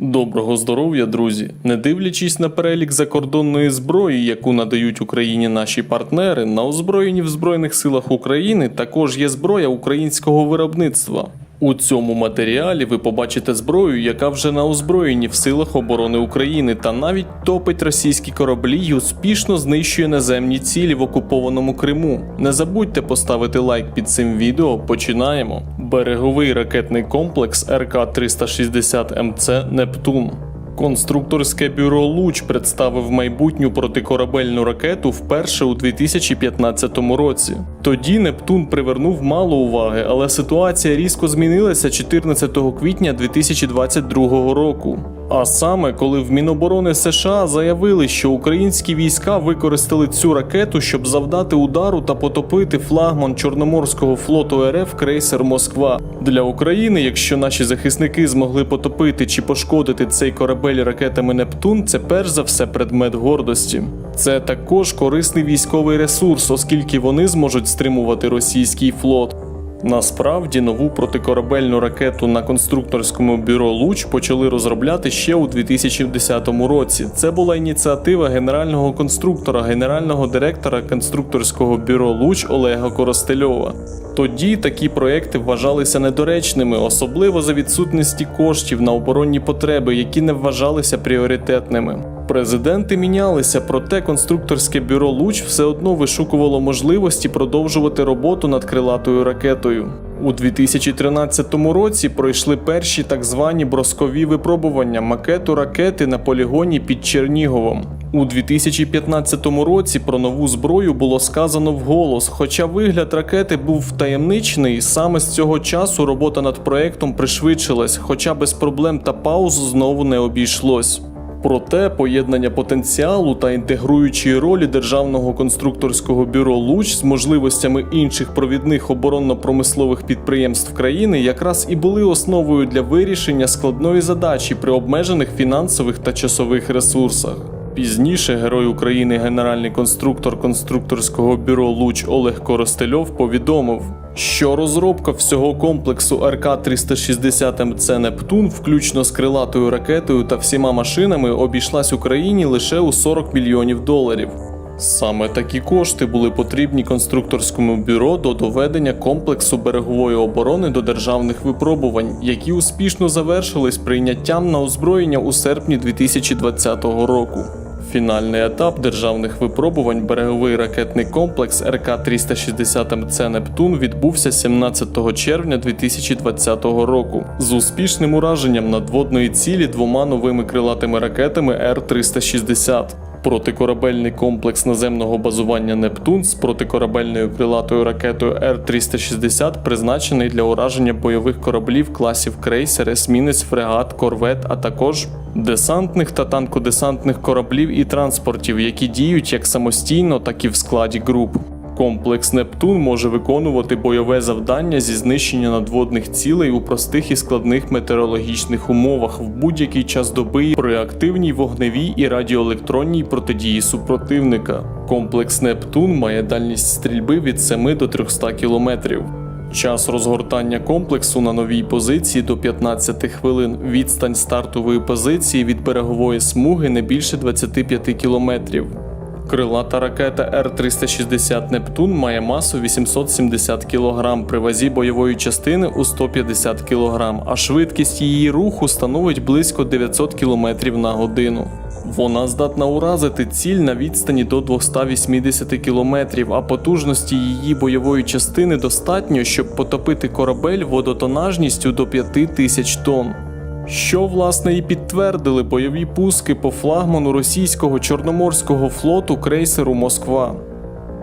Доброго здоров'я, друзі! Не дивлячись на перелік закордонної зброї, яку надають Україні наші партнери, на озброєнні в Збройних силах України також є зброя українського виробництва. У цьому матеріалі ви побачите зброю, яка вже на озброєнні в силах оборони України та навіть топить російські кораблі і успішно знищує наземні цілі в окупованому Криму. Не забудьте поставити лайк під цим відео. Починаємо. Береговий ракетний комплекс РК 360 МЦ Нептун. Конструкторське бюро Луч представив майбутню протикорабельну ракету вперше у 2015 році. Тоді Нептун привернув мало уваги, але ситуація різко змінилася 14 квітня 2022 року. А саме, коли в Міноборони США заявили, що українські війська використали цю ракету, щоб завдати удару та потопити флагман Чорноморського флоту РФ крейсер Москва. Для України, якщо наші захисники змогли потопити чи пошкодити цей корабель ракетами Нептун, це перш за все предмет гордості. Це також корисний військовий ресурс, оскільки вони зможуть стримувати російський флот. Насправді нову протикорабельну ракету на конструкторському бюро Луч почали розробляти ще у 2010 році. Це була ініціатива генерального конструктора, генерального директора конструкторського бюро Луч Олега Коростельова. Тоді такі проекти вважалися недоречними, особливо за відсутності коштів на оборонні потреби, які не вважалися пріоритетними. Президенти мінялися, проте конструкторське бюро Луч все одно вишукувало можливості продовжувати роботу над крилатою ракетою. У 2013 році пройшли перші так звані броскові випробування макету ракети на полігоні під Черніговом. У 2015 році про нову зброю було сказано вголос, хоча вигляд ракети був втаємничений, саме з цього часу робота над проектом пришвидшилась, хоча без проблем та пауз знову не обійшлось. Проте поєднання потенціалу та інтегруючої ролі державного конструкторського бюро Луч з можливостями інших провідних оборонно-промислових підприємств країни якраз і були основою для вирішення складної задачі при обмежених фінансових та часових ресурсах. Пізніше герой України генеральний конструктор конструкторського бюро Луч Олег Коростельов повідомив, що розробка всього комплексу РК 360 МЦ Нептун, включно з крилатою ракетою та всіма машинами, обійшлась Україні лише у 40 мільйонів доларів. Саме такі кошти були потрібні конструкторському бюро до доведення комплексу берегової оборони до державних випробувань, які успішно завершились прийняттям на озброєння у серпні 2020 року. Фінальний етап державних випробувань береговий ракетний комплекс РК 360 МЦ Нептун відбувся 17 червня 2020 року з успішним ураженням надводної цілі двома новими крилатими ракетами Р-360. Протикорабельний комплекс наземного базування Нептун з протикорабельною крилатою ракетою Р-360 призначений для ураження бойових кораблів класів крейсер, есмінець, фрегат, корвет, а також десантних та танкодесантних кораблів і транспортів, які діють як самостійно, так і в складі груп. Комплекс Нептун може виконувати бойове завдання зі знищення надводних цілей у простих і складних метеорологічних умовах в будь-який час доби при активній вогневій і радіоелектронній протидії супротивника. Комплекс Нептун має дальність стрільби від 7 до 300 кілометрів. Час розгортання комплексу на новій позиції до 15 хвилин. Відстань стартової позиції від берегової смуги не більше 25 кілометрів. Крилата ракета Р-360 Нептун має масу 870 кг при вазі бойової частини у 150 кг, а швидкість її руху становить близько 900 км на годину. Вона здатна уразити ціль на відстані до 280 км, а потужності її бойової частини достатньо, щоб потопити корабель водотонажністю до 5000 тонн. Що власне і підтвердили бойові пуски по флагману російського чорноморського флоту крейсеру Москва.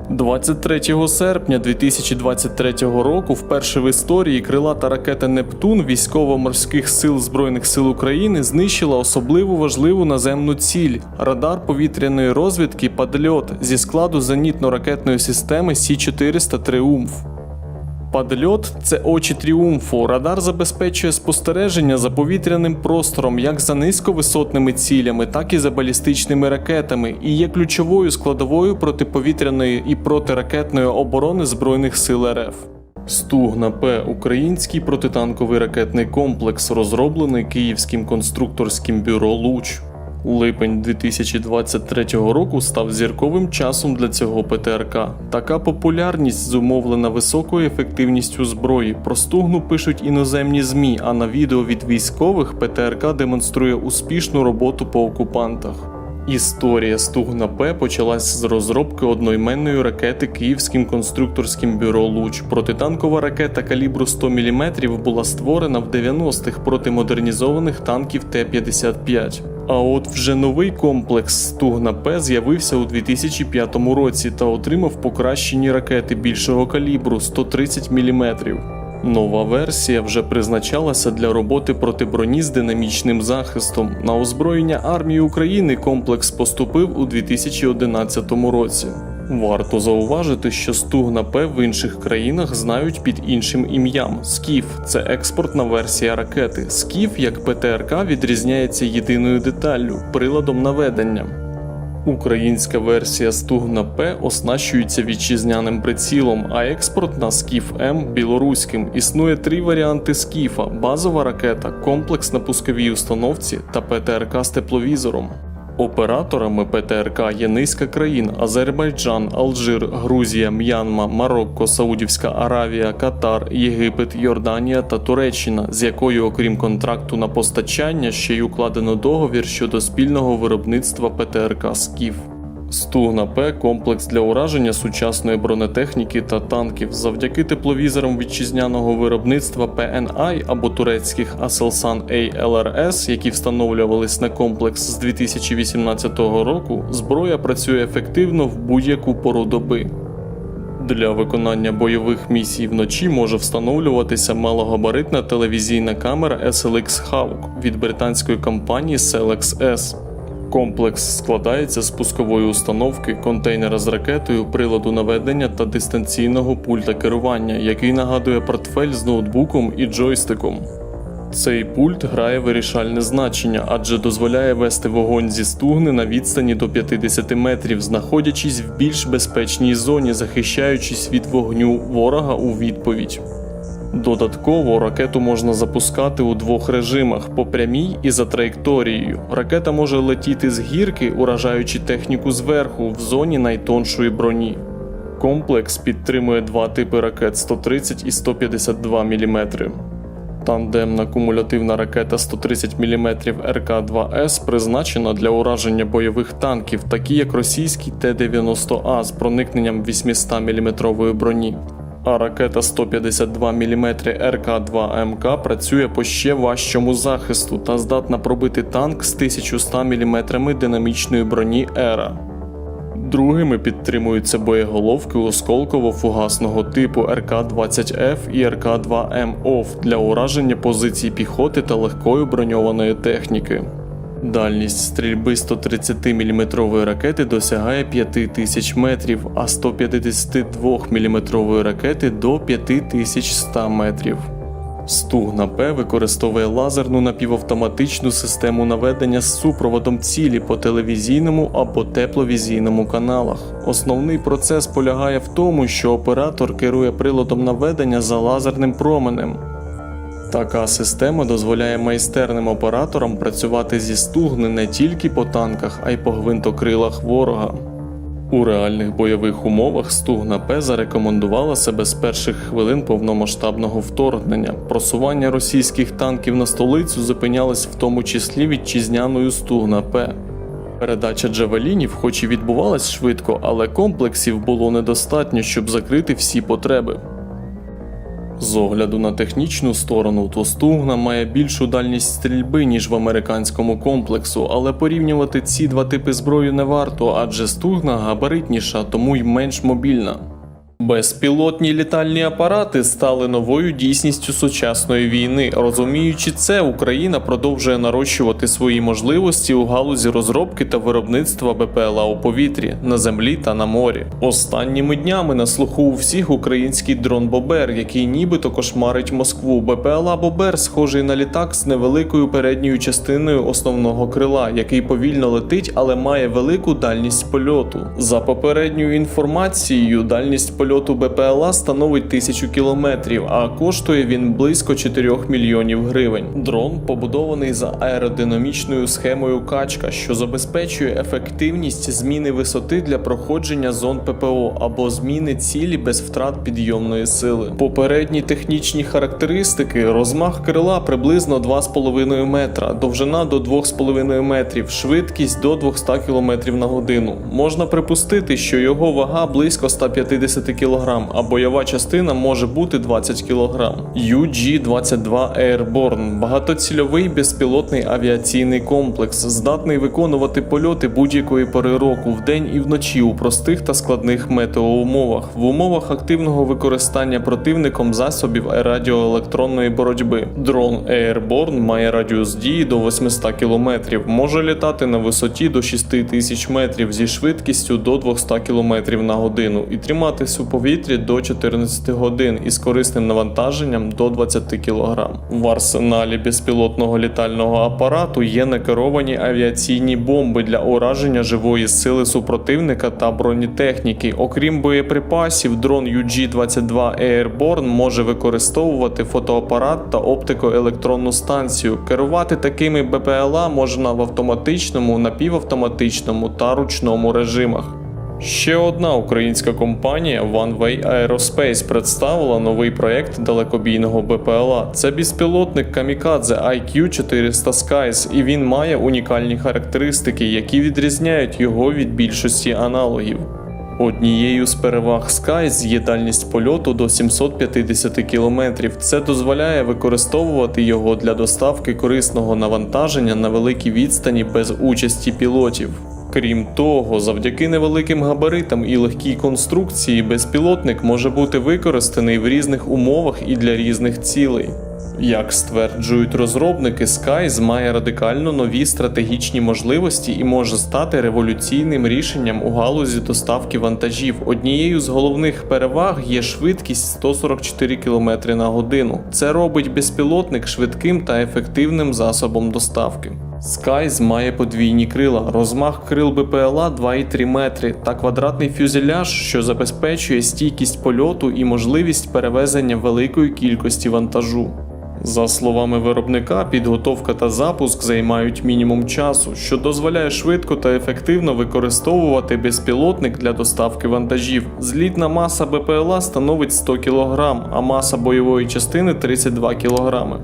23 серпня 2023 року вперше в історії крилата ракета Нептун військово-морських сил Збройних сил України знищила особливо важливу наземну ціль радар повітряної розвідки Падльот зі складу зенітно-ракетної системи Сі-400 Триумф. Падльот це очі тріумфу. Радар забезпечує спостереження за повітряним простором як за низьковисотними цілями, так і за балістичними ракетами, і є ключовою складовою протиповітряної і протиракетної оборони Збройних сил РФ. Стугна П український протитанковий ракетний комплекс, розроблений Київським конструкторським бюро Луч. Липень 2023 року став зірковим часом для цього ПТРК. Така популярність зумовлена високою ефективністю зброї. Про стугну пишуть іноземні ЗМІ, а на відео від військових ПТРК демонструє успішну роботу по окупантах. Історія Стугна П почалась з розробки одноіменної ракети Київським конструкторським бюро Луч. Протитанкова ракета калібру 100 мм була створена в 90-х проти модернізованих танків Т-55. А от вже новий комплекс Стугна П з'явився у 2005 році та отримав покращені ракети більшого калібру 130 мм. Нова версія вже призначалася для роботи проти броні з динамічним захистом. На озброєння армії України комплекс поступив у 2011 році. Варто зауважити, що стугна П в інших країнах знають під іншим ім'ям. Скіф це експортна версія ракети. Скіф, як ПТРК, відрізняється єдиною деталлю приладом наведення. Українська версія Стугна П оснащується вітчизняним прицілом, а експортна Скіф М білоруським. Існує три варіанти Скіфа: базова ракета, комплекс на пусковій установці та ПТРК з тепловізором. Операторами ПТРК є низка країн: Азербайджан, Алжир, Грузія, М'янма, Марокко, Саудівська Аравія, Катар, Єгипет, Йорданія та Туреччина, з якою, окрім контракту на постачання, ще й укладено договір щодо спільного виробництва ПТРК Скіф. Стугна П комплекс для ураження сучасної бронетехніки та танків завдяки тепловізорам вітчизняного виробництва PNI або турецьких Aselsan ALRS, які встановлювались на комплекс з 2018 року. Зброя працює ефективно в будь-яку пору доби. Для виконання бойових місій вночі може встановлюватися малогабаритна телевізійна камера SLX Hawk від британської компанії Selex S. Комплекс складається з пускової установки, контейнера з ракетою, приладу наведення та дистанційного пульта керування, який нагадує портфель з ноутбуком і джойстиком. Цей пульт грає вирішальне значення, адже дозволяє вести вогонь зі стугни на відстані до 50 метрів, знаходячись в більш безпечній зоні, захищаючись від вогню ворога у відповідь. Додатково ракету можна запускати у двох режимах по прямій і за траєкторією. Ракета може летіти з гірки, уражаючи техніку зверху в зоні найтоншої броні. Комплекс підтримує два типи ракет 130 і 152 мм. Тандемна кумулятивна ракета 130 мм РК-2С призначена для ураження бойових танків, такі як російський Т-90А з проникненням 800 мм броні. А ракета 152 мм РК-2МК працює по ще важчому захисту та здатна пробити танк з 1100 мм динамічної броні Ера. Другими підтримуються боєголовки осколково-фугасного типу РК-20Ф і РК-2М-ОФ для ураження позицій піхоти та легкої броньованої техніки. Дальність стрільби 130 мм ракети досягає 5000 метрів, а 152 мм ракети до 5100 метрів. Стугна П використовує лазерну напівавтоматичну систему наведення з супроводом цілі по телевізійному або тепловізійному каналах. Основний процес полягає в тому, що оператор керує приладом наведення за лазерним променем. Така система дозволяє майстерним операторам працювати зі стугни не тільки по танках, а й по гвинтокрилах ворога. У реальних бойових умовах стугна П зарекомендувала себе з перших хвилин повномасштабного вторгнення. Просування російських танків на столицю зупинялось в тому числі вітчизняною стугна П. Передача джавелінів, хоч і відбувалась швидко, але комплексів було недостатньо, щоб закрити всі потреби. З огляду на технічну сторону, то стугна має більшу дальність стрільби, ніж в американському комплексу, але порівнювати ці два типи зброї не варто, адже стугна габаритніша, тому й менш мобільна. Безпілотні літальні апарати стали новою дійсністю сучасної війни. Розуміючи це, Україна продовжує нарощувати свої можливості у галузі розробки та виробництва БПЛА у повітрі, на землі та на морі. Останніми днями на слуху у всіх український дрон Бобер, який нібито кошмарить Москву. БПЛА Бобер схожий на літак з невеликою передньою частиною основного крила, який повільно летить, але має велику дальність польоту. За попередньою інформацією, дальність польоту польоту БПЛА становить 1000 кілометрів, а коштує він близько 4 мільйонів гривень. Дрон побудований за аеродинамічною схемою качка, що забезпечує ефективність зміни висоти для проходження зон ППО або зміни цілі без втрат підйомної сили. Попередні технічні характеристики: розмах крила приблизно 2,5 метра, довжина до 2,5 метрів, швидкість до 200 км на годину. Можна припустити, що його вага близько 150 кг, а бойова частина може бути 20 кг. UG-22 Airborne – багатоцільовий безпілотний авіаційний комплекс, здатний виконувати польоти будь-якої пори року вдень і вночі у простих та складних метеоумовах, в умовах активного використання противником засобів радіоелектронної боротьби. Дрон Airborne має радіус дії до 800 км, може літати на висоті до 6000 метрів зі швидкістю до 200 км на годину і триматись у повітрі до 14 годин із корисним навантаженням до 20 кг. В арсеналі безпілотного літального апарату є некеровані авіаційні бомби для ураження живої сили супротивника та бронетехніки. Окрім боєприпасів, дрон UG-22 Airborne може використовувати фотоапарат та оптико-електронну станцію. Керувати такими БПЛА можна в автоматичному, напівавтоматичному та ручному режимах. Ще одна українська компанія OneWay Aerospace представила новий проект далекобійного БПЛА. Це безпілотник Kamikadze IQ-400 Skies, і він має унікальні характеристики, які відрізняють його від більшості аналогів. Однією з переваг Skies є дальність польоту до 750 км. Це дозволяє використовувати його для доставки корисного навантаження на великій відстані без участі пілотів. Крім того, завдяки невеликим габаритам і легкій конструкції безпілотник може бути використаний в різних умовах і для різних цілей. Як стверджують розробники, Skies має радикально нові стратегічні можливості і може стати революційним рішенням у галузі доставки вантажів. Однією з головних переваг є швидкість 144 км на годину. Це робить безпілотник швидким та ефективним засобом доставки. Skies має подвійні крила, розмах крил БПЛА 2,3 метри та квадратний фюзеляж, що забезпечує стійкість польоту і можливість перевезення великої кількості вантажу. За словами виробника, підготовка та запуск займають мінімум часу, що дозволяє швидко та ефективно використовувати безпілотник для доставки вантажів. Злітна маса БПЛА становить 100 кг, а маса бойової частини 32 кг.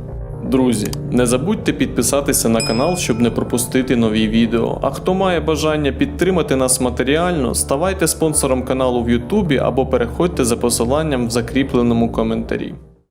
Друзі, не забудьте підписатися на канал, щоб не пропустити нові відео. А хто має бажання підтримати нас матеріально, ставайте спонсором каналу в Ютубі або переходьте за посиланням в закріпленому коментарі.